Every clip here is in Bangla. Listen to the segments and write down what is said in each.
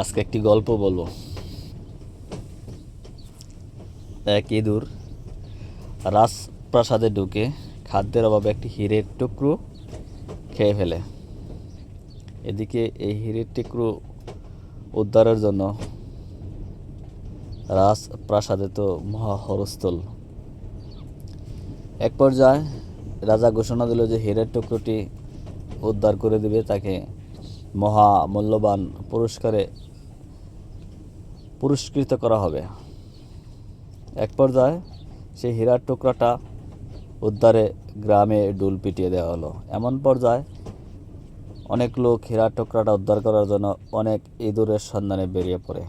আজকে একটি গল্প বলব। এক ইঁদুর রাজপ্রাসাদে ঢুকে খাদ্যের অভাবে একটি হীরের টুকরো খেয়ে ফেলে। এদিকে এই হীরের টুকরো উদ্ধারের জন্য রাজপ্রাসাদে তো মহা হরস্থল। এক পর্যায়ে রাজা ঘোষণা দিল যে হীরের টুকরোটি উদ্ধার করে দিবে, তাকে মহা মূল্যবান পুরস্কারে পুরস্কৃত করা হবে। এক পর্যায়ে সেই হীরার টুকরাটা উদ্ধারে গ্রামে ডুল পিটিয়ে দেওয়া হলো। এমন পর্যায়ে অনেক লোক হীরার টুকরাটা উদ্ধার করার জন্য অনেক ইঁদুরের সন্ধানে বেরিয়ে পড়ে।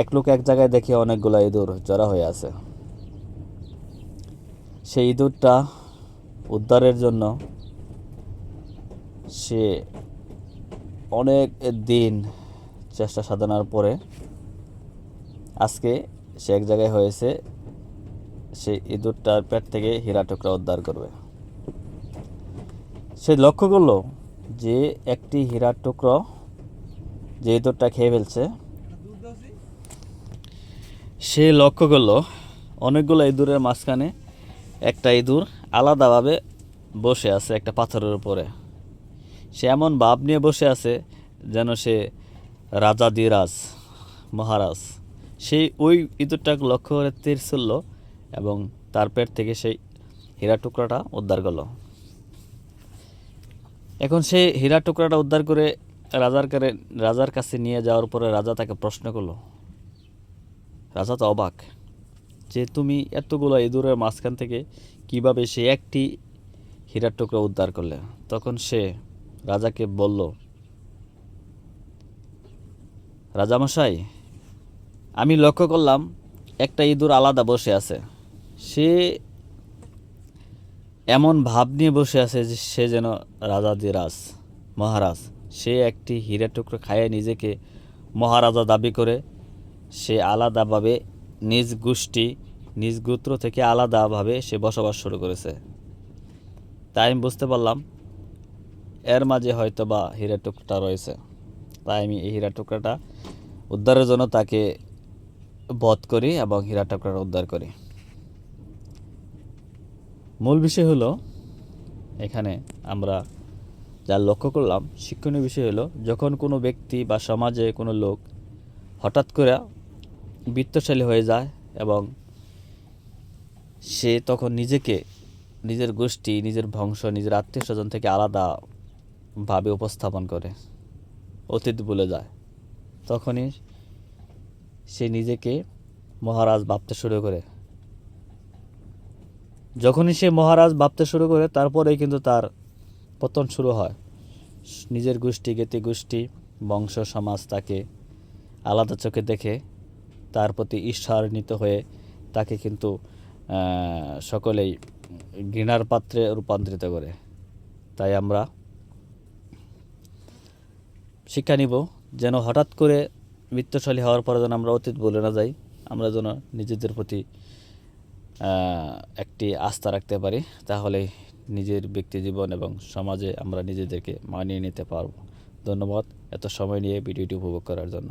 এক লোক এক জায়গায় দেখে অনেকগুলো ইঁদুর জড়া হয়ে আছে। সেই ইঁদুরটা উদ্ধারের জন্য সে অনেক দিন চেষ্টা সাধনার পরে আজকে সে এক জায়গায় হয়েছে, সে ইঁদুরটার পেট থেকে হীরা টুকরা উদ্ধার করবে। সে লক্ষ্য করল যে একটি হীরার টুকরো যে ইঁদুরটা খেয়ে ফেলছে, সে লক্ষ্য করল অনেকগুলো ইঁদুরের মাঝখানে একটা ইঁদুর আলাদাভাবে বসে আছে একটা পাথরের উপরে। সে এমন ভাব নিয়ে বসে আছে যেন সে রাজা দিরাজ, মহারাজ। সেই ওই ইঁদুরটাকে লক্ষ্য করে তীর ছুড়ল এবং তার পেট থেকে সেই হীরা টুকরাটা উদ্ধার করল। এখন সে হীরা টুকরাটা উদ্ধার করে রাজার কারে রাজার কাছে নিয়ে যাওয়ার পরে রাজা তাকে প্রশ্ন করল, রাজা তো অবাক যে তুমি এতগুলো ইঁদুরের মাঝখান থেকে কীভাবে সে একটি হীরার টুকরা উদ্ধার করলে? তখন সে রাজাকে বলল, রাজামশাই, আমি লক্ষ্য করলাম একটা ইঁদুর আলাদা বসে আছে। সে এমন ভাব নিয়ে বসে আছে যে সে যেন রাজাদিরাজ মহারাজ। সে একটি হীরা টুকরো খাইয়ে নিজেকে মহারাজা দাবি করে, সে আলাদাভাবে নিজ গোষ্ঠী, নিজ গোত্র থেকে আলাদাভাবে সে বসবাস শুরু করেছে। তাই আমি বুঝতে পারলাম এর মাঝে হয়তো বা হীরা টুকরাটা রয়েছে। তাই আমি এই হীরা টুকরাটা উদ্ধারের জন্য তাকে বধ করি এবং হীরা টুকরাটা উদ্ধার করি। মূল বিষয় হলো, এখানে আমরা যা লক্ষ্য করলাম, শিক্ষণীয় বিষয় হলো, যখন কোনো ব্যক্তি বা সমাজে কোনো লোক হঠাৎ করে বৃত্তশালী হয়ে যায় এবং সে তখন নিজেকে, নিজের গোষ্ঠী, নিজের বংশ, নিজের আত্মীয় স্বজন থেকে আলাদাভাবে উপস্থাপন করে, অতীত ভুলে যায়। তখনই সে নিজেকে মহারাজ ভাবতে শুরু করে। যখনই সে মহারাজ ভাবতে শুরু করে, তারপরেই কিন্তু তার পতন শুরু হয়। নিজের গোষ্ঠী, জ্ঞাতি গোষ্ঠী, বংশ, সমাজ তাকে আলাদা চোখে দেখে, তার প্রতি ঈর্ষান্বিত হয়ে তাকে কিন্তু সকলেই ঘৃণার পাত্রে রূপান্তরিত করে। তাই আমরা শিক্ষা নিব, যেন হঠাৎ করে মৃত্যুশালী হওয়ার পরে যেন আমরা অতীত বলে না যাই, আমরা যেন নিজেদের প্রতি একটি আস্থা রাখতে পারি, তাহলে নিজের ব্যক্তি জীবন এবং সমাজে আমরা নিজেদেরকে মানিয়ে নিতে পারব। ধন্যবাদ, এত সময় নিয়ে ভিডিওটি উপভোগ করার জন্য।